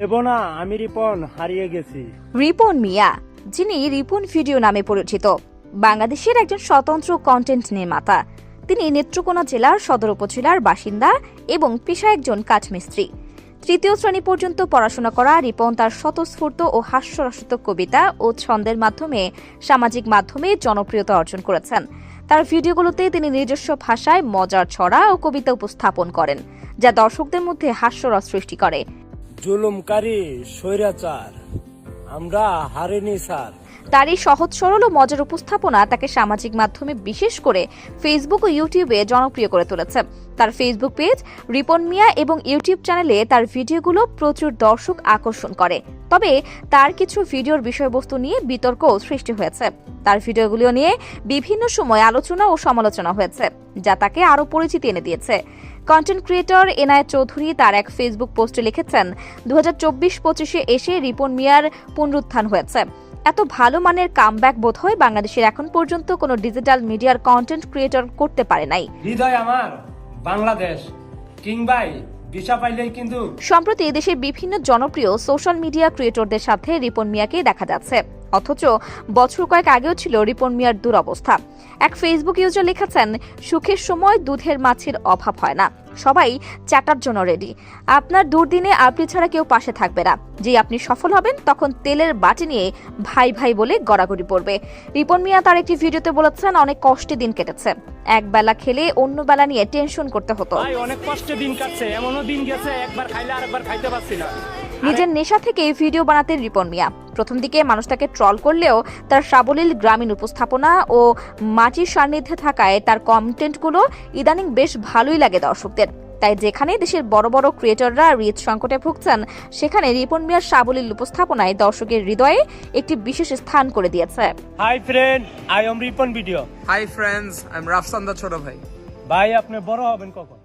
দেব না আমি রিপন, হারিয়ে গেছি। রিপন মিয়া, যিনি রিপন ভিডিও নামে পরিচিত, বাংলাদেশের একজন স্বতন্ত্র কন্টেন্ট নির্মাতা। তিনি নেত্রকোনা জেলার সদর উপজেলার বাসিন্দা এবং পেশায় একজন কাঠমিস্ত্রি। তৃতীয় শ্রেণি পর্যন্ত পড়াশোনা করা রিপন তার স্বতঃস্ফূর্ত ও হাস্যরসিত কবিতা ও ছন্দের মাধ্যমে, সামাজিক মাধ্যমে জনপ্রিয়তা অর্জন করেছেন। তার ভিডিওগুলোতে তিনি নিজস্ব ভাষায় মজার ছড়া ও কবিতা উপস্থাপন করেন, যা দর্শকদের মধ্যে হাস্যরস সৃষ্টি করে। জুলুমকারী স্বৈরাচার। আমরা হারিনি স্যার। তার এই সহজ, সরল ও মজার উপস্থাপনা তাকে সামাজিক মাধ্যমে বিশেষ করে ফেসবুক ও ইউটিউবে জনপ্রিয় করে তুলেছে। তার ফেসবুক পেজ রিপন মিয়া এবং ইউটিউব চ্যানেলে তার ভিডিওগুলো প্রচুর দর্শক আকর্ষণ করে। তবে তার কিছু ভিডিওর বিষয়বস্তু নিয়ে বিতর্কও সৃষ্টি হয়েছে। তার ভিডিওগুলো নিয়ে বিভিন্ন সময় আলোচনা ও সমালোচনা হয়েছে, যা তাকে আরও পরিচিতি এনে দিয়েছে। কন্টেন্ট ক্রিয়েটর এনায় চৌধুরী তার এক ফেসবুক পোস্টে লিখেছেন দু হাজার চব্বিশ পঁচিশে এসে রিপন মিয়ার পুনরুত্থান হয়েছে। এত ভালো মানের কামব্যাক বোধ হয় বাংলাদেশের এখন পর্যন্ত কোনো ডিজিটাল মিডিয়ার কন্টেন্ট ক্রিয়েটর করতে পারে নাই। হৃদয় আমার বাংলাদেশ কিংবাই সম্প্রতি দেশের বিভিন্ন জনপ্রিয় সোশ্যাল মিডিয়া ক্রিয়েটরদের সাথে রিপন মিয়াকে দেখা যাচ্ছে। অথচ বছর কয়েক আগেও ছিল রিপন মিয়ার দুরবস্থা। এক ফেসবুক ইউজার লিখেছেন সুখের সময় দুধের মাছের অভাব হয় না। সবাই চাটার জন্য রেডি আপনার দুর্দিনে আপনি ছাড়া কেউ পাশে থাকবে না। যে আপনি সফল হবেন, তখন তেলের বাটি নিয়ে ভাই ভাই বলে গড়াগড়ি পড়বে। রিপন মিয়া তার একটি ভিডিওতে বলেছেন, অনেক কষ্টে দিন কেটেছে। এক বেলা খেলে অন্য বেলা নিয়ে টেনশন করতে হতো। অনেক কষ্টে দিন কাটছে। এমনও দিন গেছে, একবার খাইলে আরেকবার খাইতে পারছি না। নিজের নেশা থেকে ভিডিও বানাতে রিপন মিয়া। প্রথম দিকে মানুষ তাকে ট্রল করলেও তার সাবলীল গ্রামীণ উপস্থাপনা ও মাটির সান্নিধ্যে থাকায় তার কন্টেন্টগুলো ইদানিং বেশ ভালোই লাগে দর্শকদের। তাই যেখানে দেশের বড় বড় ক্রিয়েটররা রিচ সংকটে ভুগছেন সেখানে রিপন মিয়ার সাবলীল উপস্থাপনায় দর্শকের হৃদয়ে একটি বিশেষ স্থান করে দিয়েছে। Hi friend I am Ripon video hi friends I am Rafsanda ছোট ভাই। ভাই আপনি বড় হবেন কখন?